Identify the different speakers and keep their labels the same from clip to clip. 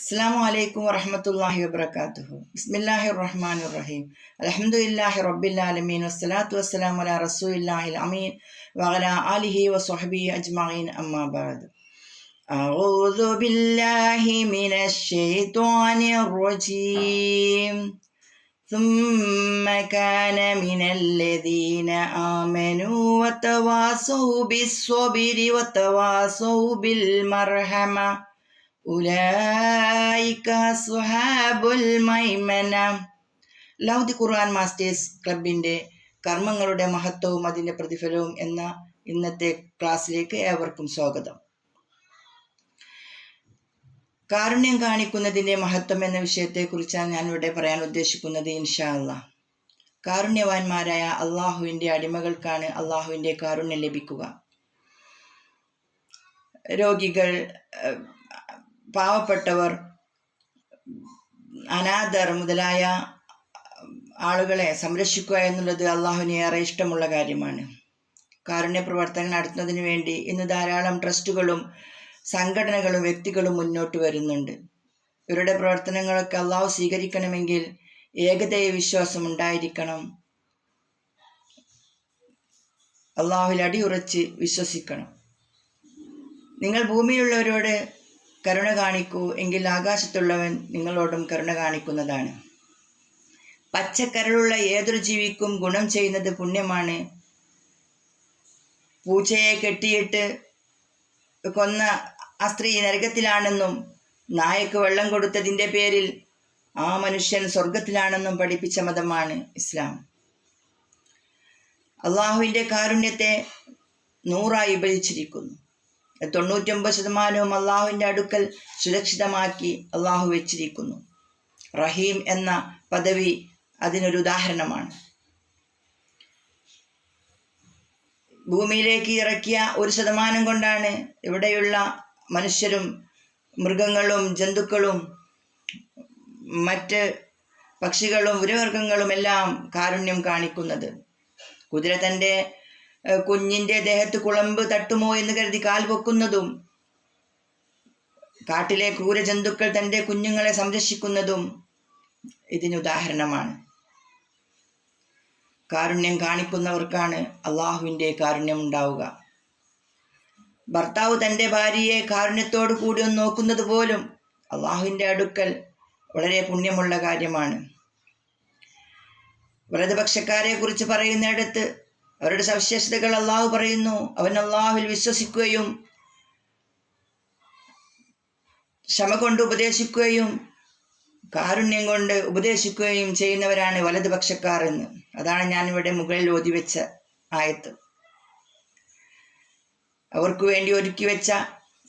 Speaker 1: അസ്സാം വലൈക്കും വറഹമത്തല്ലാഹി വബർക്കാത്തുഹു ബിസ്മില്ലാഹി റഹ്മാൻ റഹീം അലഹമുല്ലാഹി റബ്ബില്ലാലമീൻ വസ്സലാത്തു വസ്സലാം അല റസൂലില്ലാഹിൽ അമീൻ വഅല ആലിഹി വസ്വഹബി അജ്മഈൻ അമ്മാ ബഅദ് أعوذ بالله من الشيطان الرجيم ثم كان من الذين آمنوا وتواصوا بالصبر وتواصوا بالمرحمة മൈമന. ലൗദി ഖുർആൻ മാസ്റ്റേഴ്സ് ക്ലബിന്റെ കർമ്മങ്ങളുടെ മഹത്വവും അതിന്റെ പ്രതിഫലവും എന്ന ഇന്നത്തെ ക്ലാസ്സിലേക്ക് ഏവർക്കും സ്വാഗതം. കാരുണ്യം കാണിക്കുന്നതിന്റെ മഹത്വം എന്ന വിഷയത്തെക്കുറിച്ചാണ് ഞാൻ ഇവിടെ പറയാൻ ഉദ്ദേശിക്കുന്നത് ഇൻഷാ കാരുണ്യവാന്മാരായ അള്ളാഹുവിന്റെ അടിമകൾക്കാണ് അള്ളാഹുവിന്റെ കാരുണ്യം ലഭിക്കുക. രോഗികൾ പാവപ്പെട്ടവർ അനാഥർ മുതലായ ആളുകളെ സംരക്ഷിക്കുക എന്നുള്ളത് അള്ളാഹുവിന് ഏറെ ഇഷ്ടമുള്ള കാര്യമാണ്. കാരുണ്യ പ്രവർത്തനം നടത്തുന്നതിന് വേണ്ടി ഇന്ന് ധാരാളം ട്രസ്റ്റുകളും സംഘടനകളും വ്യക്തികളും മുന്നോട്ട് വരുന്നുണ്ട്. ഇവരുടെ പ്രവർത്തനങ്ങളൊക്കെ അള്ളാഹു സ്വീകരിക്കണമെങ്കിൽ ഏകദൈവ വിശ്വാസം ഉണ്ടായിരിക്കണം. അള്ളാഹുവിൽ അടിയുറച്ച് വിശ്വസിക്കണം. നിങ്ങൾ ഭൂമിയിലുള്ളവരോട് കരുണ കാണിക്കൂ എങ്കിൽ ആകാശത്തുള്ളവൻ നിങ്ങളോടും കരുണ കാണിക്കുന്നതാണ്. പച്ചക്കരളുള്ള ഏതൊരു ജീവിക്കും ഗുണം ചെയ്യുന്നത് പുണ്യമാണ്. പൂച്ചയെ കെട്ടിയിട്ട് കൊന്ന ആ സ്ത്രീ നരകത്തിലാണെന്നും നായക്ക് വെള്ളം കൊടുത്തതിന്റെ പേരിൽ ആ മനുഷ്യൻ സ്വർഗത്തിലാണെന്നും പഠിപ്പിച്ച മതമാണ് ഇസ്ലാം. അള്ളാഹുവിന്റെ കാരുണ്യത്തെ നൂറായി വിഭജിച്ചിരിക്കുന്നു. തൊണ്ണൂറ്റൊമ്പത് ശതമാനവും അള്ളാഹുവിന്റെ അടുക്കൽ സുരക്ഷിതമാക്കി അള്ളാഹു വെച്ചിരിക്കുന്നു. റഹീം എന്ന പദവി അതിനൊരു ഉദാഹരണമാണ്. ഭൂമിയിലേക്ക് ഇറക്കിയ ഒരു ശതമാനം കൊണ്ടാണ് ഇവിടെയുള്ള മനുഷ്യരും മൃഗങ്ങളും ജന്തുക്കളും മറ്റ് പക്ഷികളും ഉരവർഗങ്ങളും എല്ലാം കാരുണ്യം കാണിക്കുന്നത്. കുതിര തന്റെ ഏഹ്, കുഞ്ഞിന്റെ ദേഹത്ത് കുളമ്പ് തട്ടുമോ എന്ന് കരുതി കാൽ പൊക്കുന്നതും കാട്ടിലെ ക്രൂരജന്തുക്കൾ തന്റെ കുഞ്ഞുങ്ങളെ സംരക്ഷിക്കുന്നതും ഇതിന് ഉദാഹരണമാണ്. കാരുണ്യം കാണിക്കുന്നവർക്കാണ് അള്ളാഹുവിന്റെ കാരുണ്യം ഉണ്ടാവുക. ഭർത്താവ് തന്റെ ഭാര്യയെ കാരുണ്യത്തോടു കൂടി ഒന്ന് നോക്കുന്നത് പോലും അള്ളാഹുവിന്റെ അടുക്കൽ വളരെ പുണ്യമുള്ള കാര്യമാണ്. വ്രതപക്ഷക്കാരെ കുറിച്ച് പറയുന്നിടത്ത് അവരുടെ സവിശേഷതകൾ അള്ളാഹു പറയുന്നു. അവൻ അള്ളാഹുവിൽ വിശ്വസിക്കുകയും ക്ഷമ കൊണ്ട് ഉപദേശിക്കുകയും കാരുണ്യം കൊണ്ട് ഉപദേശിക്കുകയും ചെയ്യുന്നവരാണ് വലതുപക്ഷക്കാർ എന്ന്. അതാണ് ഞാൻ ഇവിടെ മുകളിൽ ഓതി വെച്ച ആയത്ത്. അവർക്ക് വേണ്ടി ഒരുക്കി വെച്ച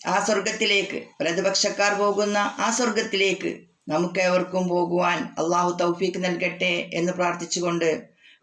Speaker 1: ആ സ്വർഗത്തിലേക്ക് വലതുപക്ഷക്കാർ പോകുന്ന ആ സ്വർഗത്തിലേക്ക് നമുക്ക് പോകുവാൻ അള്ളാഹു തൗഫീക്ക് നൽകട്ടെ എന്ന് പ്രാർത്ഥിച്ചുകൊണ്ട്